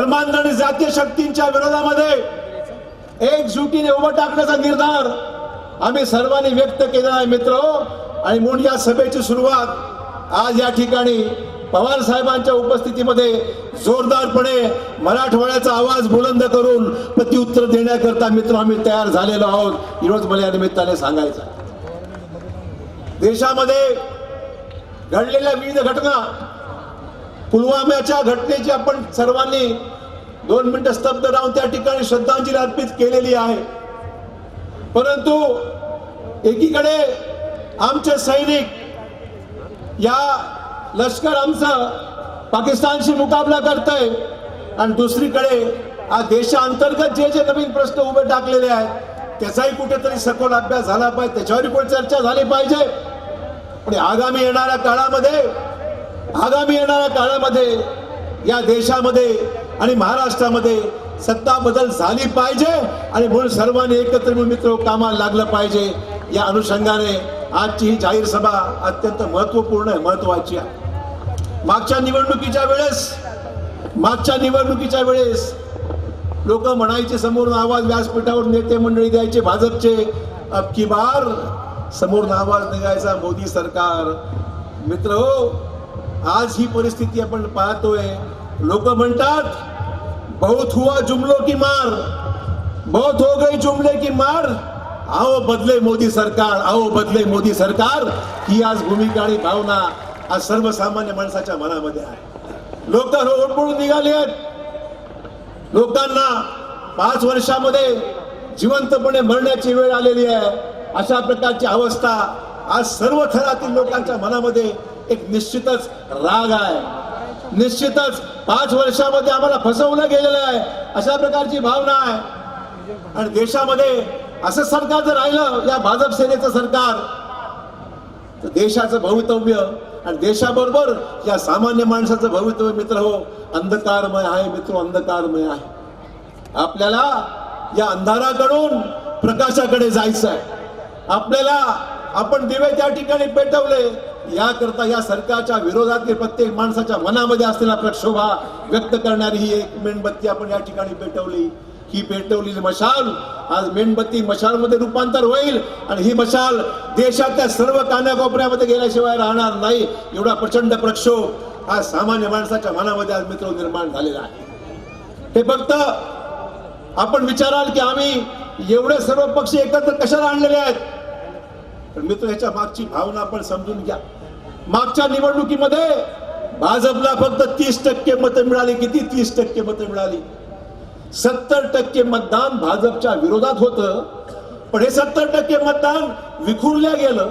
धर्मांध आणि जातीय शक्तींच्या विरोधामध्ये एकजुटीने उभं टाकण्याचा निर्धार आम्ही सर्वांनी व्यक्त केला आहे मित्र. आणि म्हणून या सभेची सुरुवात आज या ठिकाणी पवार साहेबांच्या उपस्थितीमध्ये जोरदारपणे मराठवाड्याचा आवाज बुलंद करून प्रत्युत्तर देण्याकरता मित्र आम्ही तयार झालेलो आहोत. विरोध मला या निमित्ताने सांगायचं. देशामध्ये घडलेल्या विविध घटना पुलवाम्याच्या घटनेची आपण सर्वांनी दोन मिनिटं स्तब्ध राहून त्या ठिकाणी श्रद्धांजली अर्पित केलेली आहे. परंतु एकीकडे आमचे सैनिक या लष्कर आमचं पाकिस्तानशी मुकाबला करतंय आणि दुसरीकडे हा देशांतर्गत जे जे नवीन प्रश्न उभे टाकलेले आहेत त्याचाही कुठेतरी सखोल अभ्यास झाला पाहिजे त्याच्यावरही पण चर्चा झाली पाहिजे? आणि आगामी येणाऱ्या काळामध्ये आगामी येणाऱ्या काळामध्ये या देशामध्ये आणि महाराष्ट्रामध्ये सत्ता बदल झाली पाहिजे आणि म्हणून सर्वांनी एकत्र मिळून मित्र कामाला लागलं पाहिजे. या अनुषंगाने आजची ही जाहीर सभा अत्यंत महत्त्वपूर्ण आहे महत्वाची आहे. मागच्या निवडणुकीच्या वेळेस मागच्या निवडणुकीच्या वेळेस लोक म्हणायचे समोरून आवाज व्यासपीठावर नेते मंडळी द्यायचे भाजपचे अबकी बार? समोरून आवाज निघायचा मोदी सरकार. मित्र हो आज ही परिस्थिती आपण पाहतोय. लोक म्हणतात बहुत हुआ जुमलो की मार बहुत हो गई जुमले की मार आओ बदले मोदी सरकार आओ बदले मोदी सरकार ही आज भूमिका आणि भावना आज सर्वसामान्य माणसाच्या मनामध्ये आहे. लोक हो ओढपळून निघाले आहेत. लोकांना पाच वर्षामध्ये जिवंतपणे मरण्याची वेळ आलेली आहे. अशा प्रकारची अवस्था आज सर्व थरातील लोकांच्या मनामध्ये एक निश्चितच राग आहे. निश्चितच पाच वर्षामध्ये आम्हाला फसवलं गेलेलं आहे. अशा प्रकारची भावना आहे. आणि देशामध्ये असं सरकार जर राहिलं या भाजप सेनेचं सरकार तर देशाचं भवितव्य आणि देशाबरोबर या सामान्य माणसाचं भवितव्य मित्र हो अंधकारमय आहे मित्र अंधकारमय आहे. आपल्याला या अंधाराकडून प्रकाशाकडे जायचं आहे. आपल्याला आपण दिवे त्या ठिकाणी पेटवले. याकरता या सरकारच्या विरोधातील प्रत्येक माणसाच्या मनामध्ये असलेला प्रक्षोभा व्यक्त करणारी ही एक मेणबत्ती आपण या ठिकाणी पेटवली. ही पेटवलेली मशाल आज मेणबत्ती मशालमध्ये रूपांतर होईल आणि ही मशाल देशातल्या सर्व कानाकोपऱ्यामध्ये गेल्याशिवाय राहणार नाही. एवढा प्रचंड प्रक्षोभ हा सामान्य माणसाच्या मनामध्ये आज मित्र निर्माण झालेला आहे. हे फक्त आपण विचाराल की आम्ही एवढे सर्व पक्ष एकत्र कशाला आणलेले आहेत? तर मित्र ह्याच्या मागची भावना आपण समजून घ्या. मागच्या निवडणुकीमध्ये भाजपला फक्त तीस टक्के मतं मिळाली. किती? तीस टक्के मतं मिळाली. सत्तर टक्के मतदान भाजपच्या विरोधात होतं. पण हे सत्तर टक्के मतदान विखुरल्या गेलं.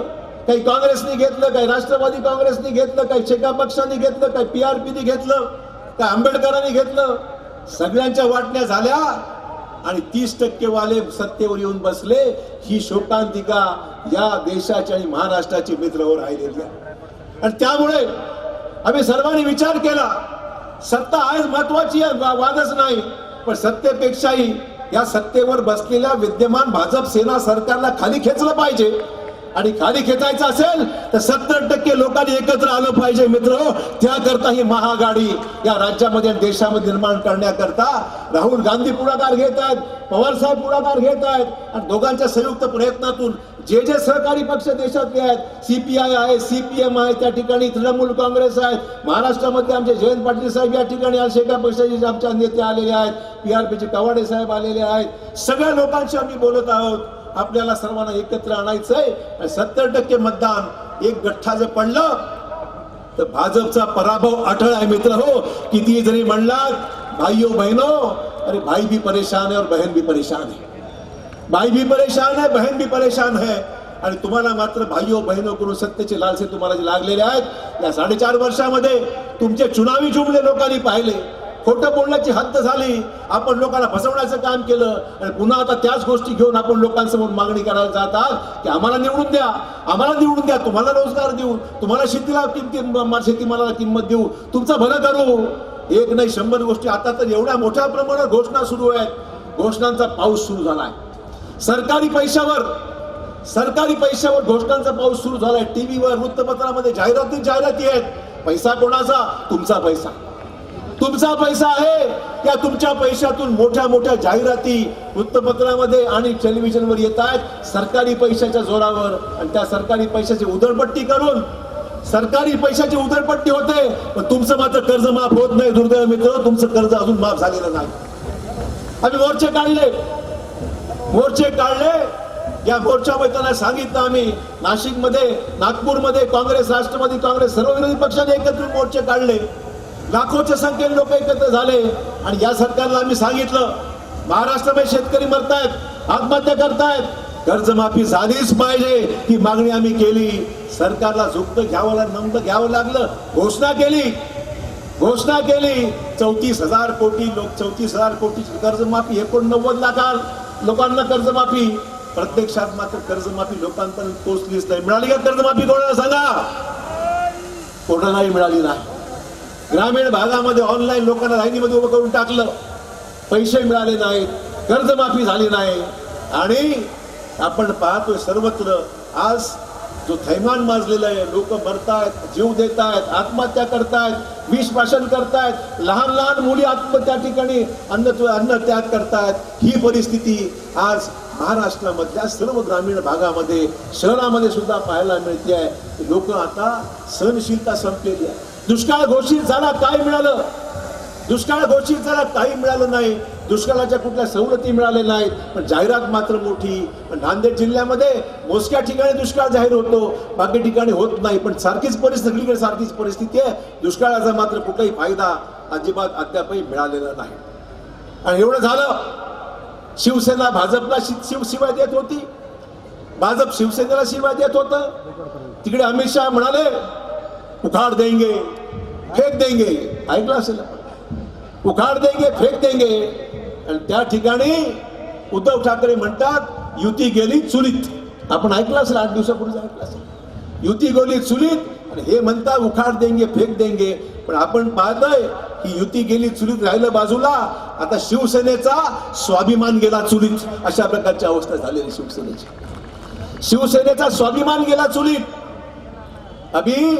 काही काँग्रेसने घेतलं काही राष्ट्रवादी काँग्रेसने घेतलं काही शेका पक्षाने घेतलं काही पीआरपीने घेतलं काही आंबेडकरांनी घेतलं. सगळ्यांच्या वाटण्या झाल्या. आणि तीस टक्के वाले सत्तेवर येऊन बसले ही शोकांतिका या देशाची आणि महाराष्ट्राची मित्रवर राहिलेली आहे. आणि त्यामुळे आम्ही सर्वांनी विचार केला सत्ता आज महत्वाची आहे वा- वादच नाही पण सत्तेपेक्षाही या सत्तेवर बसलेल्या विद्यमान भाजप सेना सरकारला खाली खेचलं पाहिजे. आणि खाली खेचायचं असेल तर सत्तर टक्के लोकांनी एकत्र आलं पाहिजे मित्र. त्याकरता ही महागाडी या राज्यामध्ये आणि देशामध्ये निर्माण करण्याकरता राहुल गांधी पुढाकार घेत आहेत पवार साहेब पुढाकार घेत आहेत आणि दोघांच्या संयुक्त प्रयत्नातून जे जे सहकारी पक्ष देशातले आहेत सीपीआय आहे सीपीएम आहे त्या ठिकाणी तृणमूल काँग्रेस आहे महाराष्ट्रामध्ये आमचे जयंत पाटील साहेब या ठिकाणी आज शेका पक्षाचे आमच्या नेते आलेले आहेत पीआरपीचे कवाडे साहेब आलेले आहेत सगळ्या लोकांशी आम्ही बोलत आहोत. आपल्याला सर्वांना एकत्र आणायचंय. सत्तर टक्के मतदान एक गठ्ठा जर पडलं तर भाजपचा पराभव अटळ आहे मित्र हो. किती जरी म्हणलात भाईओ बहनो अरे भाई भी परेशान है और बहन भी परेशान है. भाई भी परेशान है बहन भी परेशान है. आणि तुम्हाला मात्र भाईओ बहिनो करून सत्तेचे लालसे तुम्हाला जे लागलेले आहेत या साडेचार वर्षामध्ये तुमचे चुनावी जुमले लोकांनी पाहिले. खोटं बोलण्याची हद्द झाली. आपण लोकांना फसवण्याचं काम केलं. आणि पुन्हा आता त्याच गोष्टी घेऊन आपण लोकांसमोर मागणी करायला जातात की आम्हाला निवडून द्या. आम्हाला निवडून द्या. तुम्हाला रोजगार देऊ. तुम्हाला शेतीला किमती शेतीमालाला किंमत देऊ. तुमचं भलं करू. एक नाही शंभर गोष्टी. आता तर एवढ्या मोठ्या प्रमाणात घोषणा सुरू आहेत. घोषणांचा पाऊस सुरू झालाय. सरकारी पैशावर सरकारी पैशावर घोषणांचा पाऊस सुरू झालाय. टीव्हीवर वृत्तपत्रामध्ये जाहिरातीत जाहिराती आहेत. पैसा कोणाचा? तुमचा पैसा. तुमचा पैसा आहे त्या तुमच्या पैशातून मोठ्या मोठ्या जाहिराती वृत्तपत्रामध्ये आणि टेलिव्हिजनवर येत आहेत. सरकारी पैशाच्या जोरावर आणि त्या सरकारी पैशाची उधळपट्टी करून सरकारी पैशाची उधळपट्टी होते पण तुमचं मात्र कर्ज माफ होत नाही दुर्दैव मित्र. तुमचं कर्ज अजून माफ झालेलं नाही. आम्ही मोर्चे काढले. मोर्चे काढले. या मोर्चामध्ये त्यांना सांगितलं आम्ही. नाशिकमध्ये नागपूरमध्ये काँग्रेस राष्ट्रवादी काँग्रेस सर्व विरोधी पक्षाने एकत्र मोर्चे काढले. लाखोच्या संख्येने लोक एकत्र झाले. आणि या सरकारला आम्ही सांगितलं महाराष्ट्रामध्ये शेतकरी मरतायत आत्महत्या करतायत. कर्जमाफी झालीच पाहिजे ही मागणी आम्ही केली. सरकारला झुकतं घ्यावं लाग- नमतं घ्यावं लागलं. घोषणा केली. घोषणा केली. चौतीस हजार कोटी लोक चौतीस हजार कोटीची कर्जमाफी एकोणनव्वद लाखा लोकांना कर्जमाफी? प्रत्यक्षात मात्र कर्जमाफी लोकांपर्यंत पोहोचलीच नाही. मिळाली का कर्जमाफी? कोणाला सांगा? कोणालाही मिळाली नाही. ग्रामीण भागामध्ये ऑनलाईन लोकांना लाईनीमध्ये उभं करून टाकलं. पैसे मिळाले नाहीत कर्जमाफी झाली नाही. आणि आपण पाहतोय सर्वत्र आज जो थैमान माजलेला आहे लोक मरतायत जीव देत आहेत आत्महत्या करतायत विषभाषण करतायत लहान लहान मुली आत्महत्या ठिकाणी अन्न अन्न त्याग करतायत ही परिस्थिती आज महाराष्ट्रामधल्या सर्व ग्रामीण भागामध्ये शहरामध्ये सुद्धा पाहायला मिळते आहे. लोक आता सहनशीलता संपलेली आहे. दुष्काळ घोषित झाला काय मिळालं. दुष्काळ घोषित झाला काही मिळालं नाही. दुष्काळाच्या कुठल्या सवलती मिळाल्या नाहीत. पण जाहिरात मात्र मोठी. पण नांदेड जिल्ह्यामध्ये मोजक्या ठिकाणी दुष्काळ जाहीर होतो. बाकी ठिकाणी होत नाही. पण सारखीच परिस्थिती सगळीकडे सारखीच परिस्थिती आहे. दुष्काळाचा मात्र कुठलाही फायदा अजिबात अद्यापही मिळालेला नाही. आणि एवढं झालं शिवसेना भाजपला शि- शिव शिवाय देत होती. भाजप शिवसेनेला शिवाय देत होतं. तिकडे अमित शहा म्हणाले उखाड देंगे फेक देंगे। ऐकलं असेल उखाड देंगे फेक देंगे। आणि त्या ठिकाणी उद्धव ठाकरे म्हणतात युती गेली चुलीत. आपण ऐकलं असेल आठ दिवसापूर्वी ऐकलं असेल युती गेली चुलीत आणि हे म्हणतात उखाड देंगे फेक देंगे. पण आपण पाहतोय की युती गेली चुलीत राहिलं बाजूला आता शिवसेनेचा स्वाभिमान गेला चुलीत. अशा प्रकारची अवस्था झालेली शिवसेनेची. शिवसेनेचा स्वाभिमान गेला चुलीत. अभी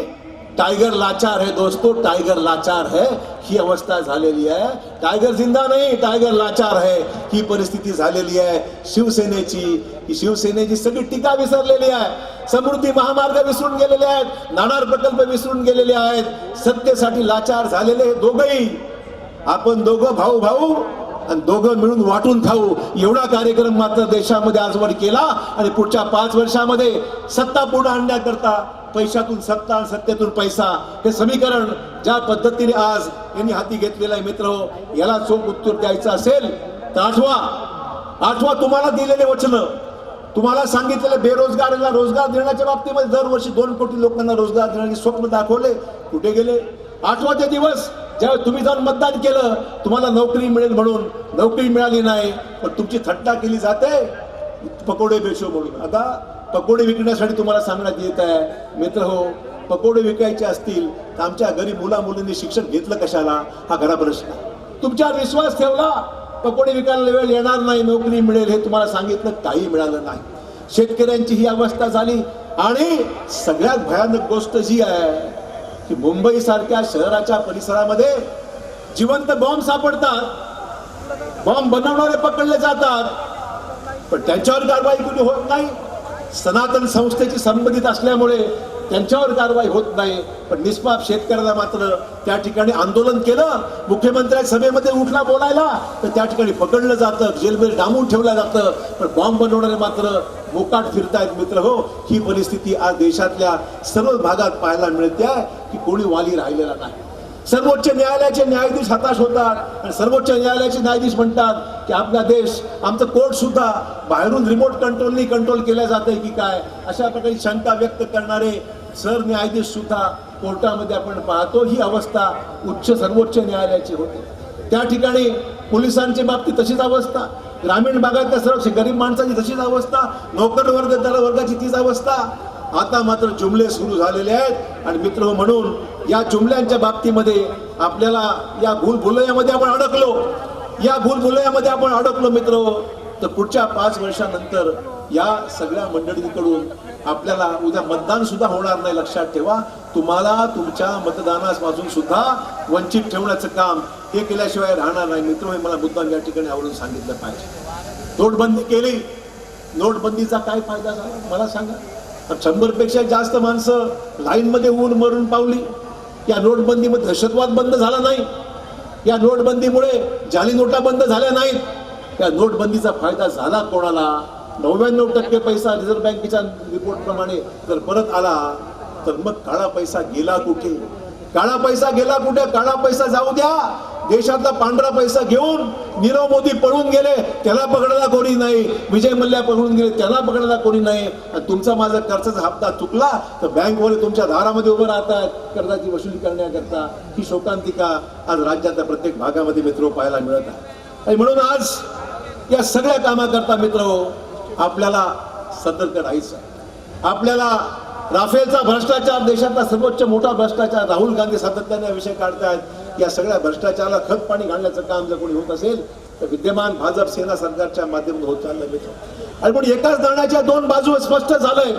टायगर लाचार है दोस्तों टायगर लाचार है। ही अवस्था झालेली आहे। टायगर जिंदा नाही टायगर लाचार है। ही परिस्थिती झालेली आहे। शिवसेनेची ही शिवसेनेची सगळी टीका विसरलेली आहे। समृद्धी महामार्ग विसरून गेलेले आहेत। नाणार प्रकल्प विसरून गेलेले आहेत। सत्तेसाठी लाचार झालेले दोघही। आपण दोघं भाऊ भाऊ आणि दोघं मिळून वाटून खाऊ. एवढा कार्यक्रम मात्र देशामध्ये आजवर केला आणि पुढच्या पाच वर्षामध्ये सत्ता पुढे आणण्याकरता पैशातून सत्ता आणि सत्तेतून पैसा. हे समीकरण ज्या पद्धतीने आज यांनी हाती घेतलेलं आहे मित्र हो, याला चोख उत्तर द्यायचं असेल तर आठवा. आठवा तुम्हाला दिलेले वचन. तुम्हाला सांगितलेलं बेरोजगारांना रोजगार देण्याच्या बाबतीमध्ये दरवर्षी दोन कोटी लोकांना रोजगार देण्याचे स्वप्न दाखवले. कुठे गेले? आठवा ते दिवस. ज्यावेळी तुम्ही जाऊन मतदान केलं तुम्हाला नोकरी मिळेल म्हणून. नोकरी मिळाली नाही पण तुमची थट्टा केली जाते. पकोडे बेचो म्हणून. आता पकोडे विकण्यासाठी तुम्हाला सांगण्यात येत आहे मित्र हो पकोडे विकायचे असतील तर आमच्या गरीब मुला मुलींनी शिक्षण घेतलं कशाला? हा खरा प्रश्न. आहे. तुमच्यावर विश्वास ठेवला पकोडे विकायला वेळ येणार नाही नोकरी मिळेल हे तुम्हाला सांगितलं काही मिळालं नाही. शेतकऱ्यांची ही अवस्था झाली. आणि सगळ्यात भयानक गोष्ट जी आहे की मुंबई सारख्या शहराच्या परिसरामध्ये जिवंत बॉम्ब सापडतात. बॉम्ब बनवणारे पकडले जातात. पण त्यांच्यावर कारवाई कुणी होत नाही. सनातन संस्थेची संबंधित असल्यामुळे त्यांच्यावर कारवाई होत नाही. पण निष्पाप शेतकऱ्याला मात्र त्या ठिकाणी आंदोलन केलं. मुख्यमंत्र्या सभेमध्ये उठला बोलायला तर त्या ठिकाणी पकडलं जातं. जेलमध्ये डांबून ठेवलं जातं. पण बॉम्ब बनवणारे मात्र मोकाट फिरतायत मित्र हो. ही परिस्थिती आज देशातल्या सर्व भागात पाहायला मिळते. आहे की कोणी वाली राहिलेला नाही. सर्वोच्च न्यायालयाचे न्यायाधीश हताश होतात आणि सर्वोच्च न्यायालयाचे न्यायाधीश म्हणतात की आपला देश आमचं कोर्ट सुद्धा बाहेरून रिमोट कंट्रोलनी कंट्रोल केल्या जाते की काय? अशा प्रकारची शंका व्यक्त करणारे सर न्यायाधीश सुद्धा कोर्टामध्ये आपण पाहतो. ही अवस्था उच्च सर्वोच्च न्यायालयाची होते. त्या ठिकाणी पोलिसांच्या बाबतीत तशीच अवस्था ग्रामीण भागातल्या सर्व गरीब माणसाची तशीच अवस्था नोकर वर्ग दर वर्गाची तीच अवस्था आता मात्र जुमले सुरू झालेले आहेत. आणि मित्र म्हणून या जुमल्यांच्या बाबतीमध्ये आपल्याला या भूलभुलयामध्ये आपण अडकलो. या भूलभुलयामध्ये आपण अडकलो मित्र. तर पुढच्या पाच वर्षानंतर या सगळ्या मंडळींकडून आपल्याला उद्या मतदान सुद्धा होणार नाही लक्षात ठेवा. तुम्हाला तुमच्या मतदानापासून सुद्धा वंचित ठेवण्याचं काम हे केल्याशिवाय राहणार नाही. मित्र हे मला मुद्दाम या ठिकाणी आवडून सांगितलं पाहिजे. नोटबंदी केली. नोटबंदीचा काय फायदा झाला? मला सांगा. शंभरपेक्षा जास्त माणसं लाईन मध्ये ऊन मरून पावली. या नोटबंदीमध्ये दहशतवाद बंद झाला नाही. या नोटबंदीमुळे जाली नोटा बंद झाल्या नाहीत. या नोटबंदीचा फायदा झाला कोणाला? नव्याण्णव टक्के पैसा रिझर्व्ह बँकेच्या रिपोर्ट प्रमाणे जर परत आला तर मग काळा पैसा गेला कुठे? काळा पैसा गेला कुठे? काळा पैसा जाऊ द्या. देशातला पांढरा पैसा घेऊन नीरव मोदी पळून गेले त्याला पकडायला कोणी नाही. विजय मल्ल्या पळून गेले त्याला पकडायला कोणी नाही. तुमचा माझा कर्जाचा हप्ता चुकला तर बँकवाले तुमच्या दारामध्ये उभं राहतात. कर्जाची वसुली करण्याकरता ही शोकांतिका आज राज्याच्या प्रत्येक भागामध्ये मित्र पाहायला मिळत आहे. आणि म्हणून आज या सगळ्या कामाकरता मित्र आपल्याला सतर्क राहायचं आपल्याला राफेलचा भ्रष्टाचार देशातला सर्वोच्च मोठा भ्रष्टाचार राहुल गांधी सातत्याने विषय काढतायत. या सगळ्या भ्रष्टाचाराला खत पाणी घालण्याचं काम जर कोणी होत असेल तर विद्यमान भाजप सेना सरकारच्या माध्यमातून होत चाललं मित्र आणि पण एकाच नाण्याच्या दोन बाजू स्पष्ट झालंय.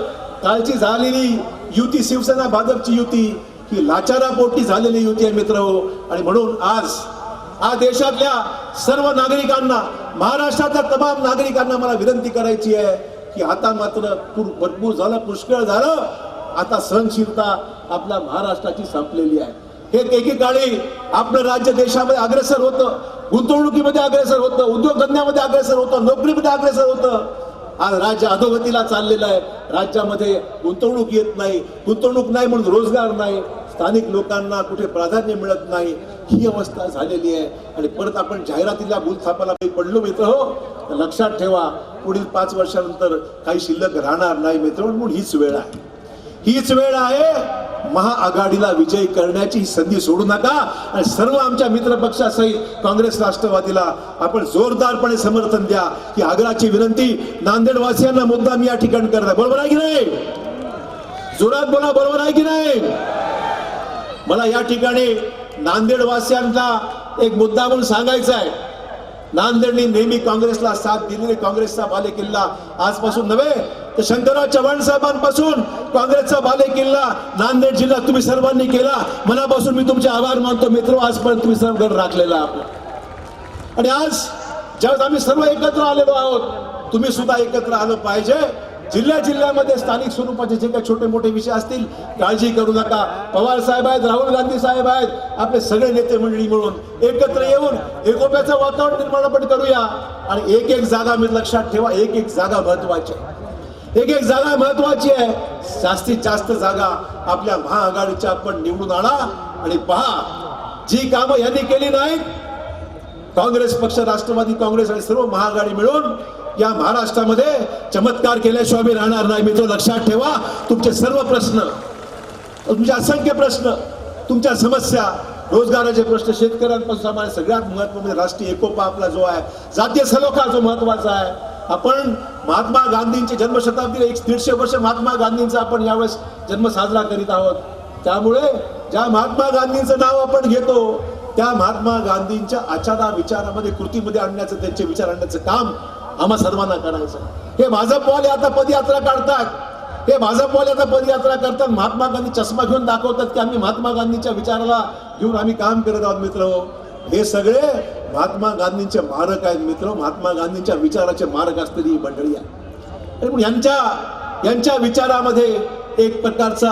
कालची झालेली युती शिवसेना भाजपची युती ही लाचारापोटी झालेली युती आहे मित्र. आणि म्हणून आज आज देशातल्या सर्व नागरिकांना महाराष्ट्रातल्या तमाम नागरिकांना मला विनंती करायची आहे की आता मात्र भरपूर झालं पुष्कळ झालं. आता सहनशीलता आपल्या महाराष्ट्राची संपलेली आहे. हे एकेकाळी आपलं राज्य देशामध्ये अग्रेसर होतं. गुंतवणुकीमध्ये अग्रेसर होतं. उद्योगधंद्यामध्ये अग्रेसर होतं. नोकरीमध्ये अग्रेसर होतं. आज राज्य अधोगतीला चाललेलं आहे. राज्यामध्ये गुंतवणूक येत नाही. गुंतवणूक नाही म्हणून रोजगार नाही. स्थानिक लोकांना कुठे प्राधान्य मिळत नाही. ही अवस्था झालेली आहे. आणि परत आपण जाहिरातीला भूलथापाला काही पडलो मित्र हो? लक्षात ठेवा पुढील पाच वर्षानंतर काही शिल्लक राहणार नाही मित्र म्हणून हीच वेळ आहे. हीच वेळ आहे. महाआघाडीला विजय करण्याची संधी सोडू नका. आणि सर्व आमच्या मित्रपक्षासहित काँग्रेस राष्ट्रवादीला आपण जोरदारपणे समर्थन द्या. ही आग्रहाची विनंती नांदेडवासियांना मुद्दा मी या ठिकाणी करत आहे बरोबर आहे की नाही? जोरात बोला बरोबर आहे की नाही? मला या ठिकाणी नांदेडवासियांचा एक मुद्दा म्हणून सांगायचा आहे. नांदेडने नेहमी काँग्रेसला साथ दिलेली काँग्रेसचा बालेकिल्ला आजपासून नव्हे तर शंकरराव चव्हाण साहेबांपासून काँग्रेसचा बालेकिल्ला नांदेड जिल्हा तुम्ही सर्वांनी केला. मनापासून मी तुमचे आभार मानतो. मित्र आजपर्यंत तुम्ही सर्व राखलेला आणि आज ज्यावेळेस आम्ही सर्व एकत्र आलेलो आहोत तुम्ही सुद्धा एकत्र आलं पाहिजे. जिल्ह्या जिल्ह्यामध्ये स्थानिक स्वरूपाचे जे काही छोटे मोठे विषय असतील काळजी करू नका. पवार साहेब आहेत राहुल गांधी साहेब आहेत आपले सगळे नेते मंडळी मिळून एकत्र येऊन एकोप्याचं वातावरण निर्माण आपण करूया. आणि एक एक जागा मी लक्षात ठेवा एक एक जागा महत्वाची आहे. एक एक जागा महत्वाची आहे. जास्तीत जास्त जागा आपल्या महाआघाडीच्या आपण निवडून आणा आणि पहा जी कामं यांनी केली नाहीत काँग्रेस पक्ष राष्ट्रवादी काँग्रेस आणि सर्व महाआघाडी मिळून या महाराष्ट्रामध्ये चमत्कार केल्याशिवाय मी राहणार नाही. मित्र लक्षात ठेवा तुमचे सर्व प्रश्न तुमचे असंख्य प्रश्न तुमच्या समस्या रोजगाराचे प्रश्न शेतकऱ्यांपासून सामान्य सगळ्यात महत्त्व म्हणजे राष्ट्रीय एकोपा आपला जो आहे जातीय सलोखा जो महत्त्वाचा आहे आपण महात्मा गांधींची जन्मशताब्दी एक दीडशे वर्ष महात्मा गांधींचा आपण यावेळेस जन्म साजरा करीत आहोत. त्यामुळे ज्या महात्मा गांधींचं नाव आपण घेतो त्या महात्मा गांधींच्या आचारा विचारामध्ये कृतीमध्ये आणण्याचं त्यांचे विचार आणण्याचं काम आम्हा सर्वांना करायचं. हे भाजपवाले आता पदयात्रा काढतात. हे भाजपवाले आता पदयात्रा करतात. महात्मा गांधी चष्मा घेऊन दाखवतात की आम्ही महात्मा गांधीच्या विचाराला घेऊन आम्ही काम करत आहोत मित्र हो. हे सगळे महात्मा गांधींचे मारक आहेत मित्र महात्मा गांधींच्या विचाराचे मारक असलेली ही मंडळी आहे. आणि यांच्या यांच्या विचारामध्ये एक प्रकारचा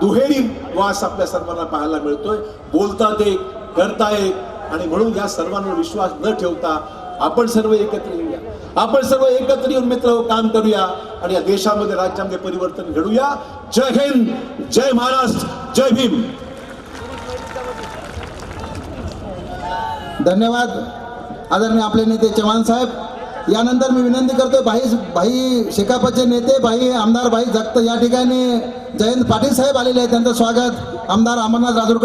दुहेरी वास आपल्या सर्वांना पाहायला मिळतोय. बोलतात एक करता एक आणि म्हणून या सर्वांवर विश्वास न ठेवता आपण सर्व एकत्र येऊया. आपण सर्व एकत्र येऊन मित्र काम करूया आणि या देशामध्ये राज्यामध्ये परिवर्तन घडूया. जय हिंद जय महाराष्ट्र जय भीम. धन्यवाद. आदरणीय आपले नेते चव्हाण साहेब यानंतर मी विनंती करतोय भाई भाई शेकापचे नेते भाई आमदार भाई जगत या ठिकाणी जयंत पाटील साहेब आलेले आहेत त्यांचं स्वागत. आमदार अमरनाथ राजूरकर